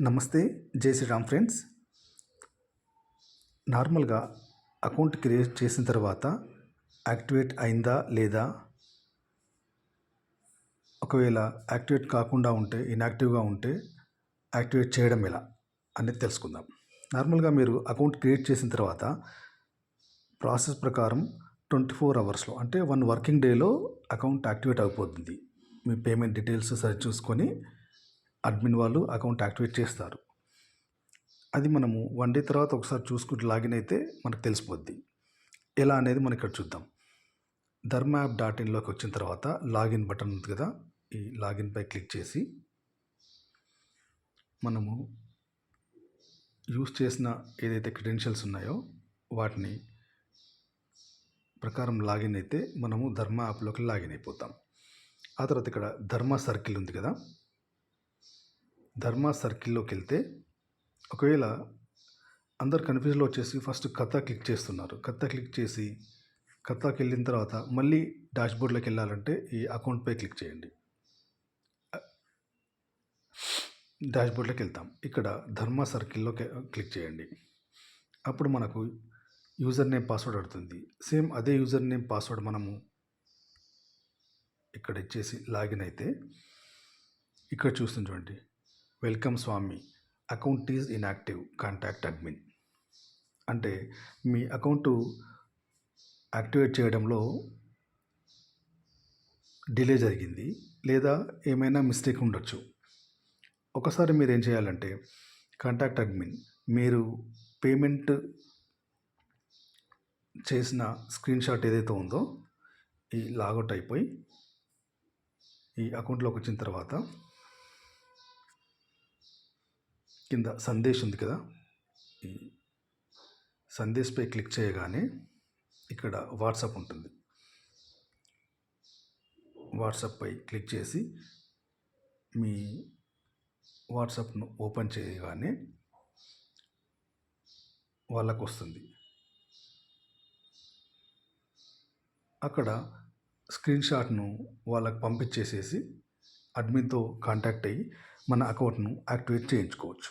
నమస్తే జై శ్రీరామ్ ఫ్రెండ్స్. నార్మల్గా అకౌంట్ క్రియేట్ చేసిన తర్వాత యాక్టివేట్ అయిందా లేదా? ఒకవేళ యాక్టివేట్ కాకుండా ఉంటే ఇన్యాక్టివ్గా ఉంటే యాక్టివేట్ చేయడం ఎలా అనేది తెలుసుకుందాం. నార్మల్గా మీరు అకౌంట్ క్రియేట్ చేసిన తర్వాత ప్రాసెస్ ప్రకారం ట్వంటీ ఫోర్ అవర్స్లో అంటే వన్ వర్కింగ్ డేలో అకౌంట్ యాక్టివేట్ అయిపోతుంది. మీ పేమెంట్ డీటెయిల్స్ సరి చూసుకొని అడ్మిన్ వాళ్ళు అకౌంట్ యాక్టివేట్ చేస్తారు. అది మనము వన్ డే తర్వాత ఒకసారి చూసుకుంటూ లాగిన్ అయితే మనకు తెలిసిపోద్ది. ఎలా అనేది మనం ఇక్కడ చూద్దాం. ధర్మ యాప్ డాట్ ఇన్లోకి వచ్చిన తర్వాత లాగిన్ బటన్ ఉంది కదా ఈ లాగిన్పై క్లిక్ చేసి మనము యూస్ చేసిన ఏదైతే క్రెడెన్షియల్స్ ఉన్నాయో వాటిని ప్రకారం లాగిన్ అయితే మనము ధర్మ యాప్లోకి లాగిన్ అయిపోతాం. ఆ తర్వాత ఇక్కడ ధర్మ సర్కిల్ ఉంది కదా ధర్మ సర్కిల్లోకి వెళ్తే ఒకవేళ అందరు కన్ఫ్యూజన్లో వచ్చేసి ఫస్ట్ కథ క్లిక్ చేస్తున్నారు. కథ క్లిక్ చేసి కథకి వెళ్ళిన తర్వాత మళ్ళీ డాష్బోర్డ్లోకి వెళ్ళాలంటే ఈ అకౌంట్పై క్లిక్ చేయండి. డాష్బోర్డ్లోకి వెళ్తాం ఇక్కడ ధర్మ సర్కిల్లోకి క్లిక్ చేయండి. అప్పుడు మనకు యూజర్ నేమ్ పాస్వర్డ్ అడుగుతుంది సేమ్ అదే యూజర్ నేమ్ పాస్వర్డ్ మనము ఇక్కడ ఇచ్చేసి లాగిన్ అయితే ఇక్కడ చూస్తుంది చూడండి. Welcome Swamy. Account is inactive contact admin. అంటే మీ అకౌంటు యాక్టివేట్ చేయడంలో డిలే జరిగింది లేదా ఏమైనా మిస్టేక్ ఉండొచ్చు. ఒకసారి మీరు ఏం చేయాలంటే కాంటాక్ట్ అడ్మిన్ మీరు పేమెంట్ చేసిన స్క్రీన్ షాట్ ఏదైతే ఉందో ఈ లాగౌట్ అయిపోయి ఈ అకౌంట్లోకి వచ్చిన తర్వాత కింద సందేశ్ ఉంది కదా? ఈ సందేశ్పై క్లిక్ చేయగానే ఇక్కడ వాట్సాప్ ఉంటుంది. వాట్సాప్పై క్లిక్ చేసి మీ వాట్సాప్ను ఓపెన్ చేయగానే వాళ్ళకు వస్తుంది. అక్కడ స్క్రీన్ షాట్ను వాళ్ళకి పంపించేసేసి అడ్మిన్తో కాంటాక్ట్ అయ్యి మన అకౌంట్ను యాక్టివేట్ చేయించుకోవచ్చు.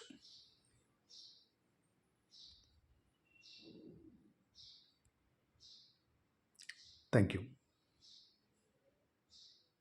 Thank you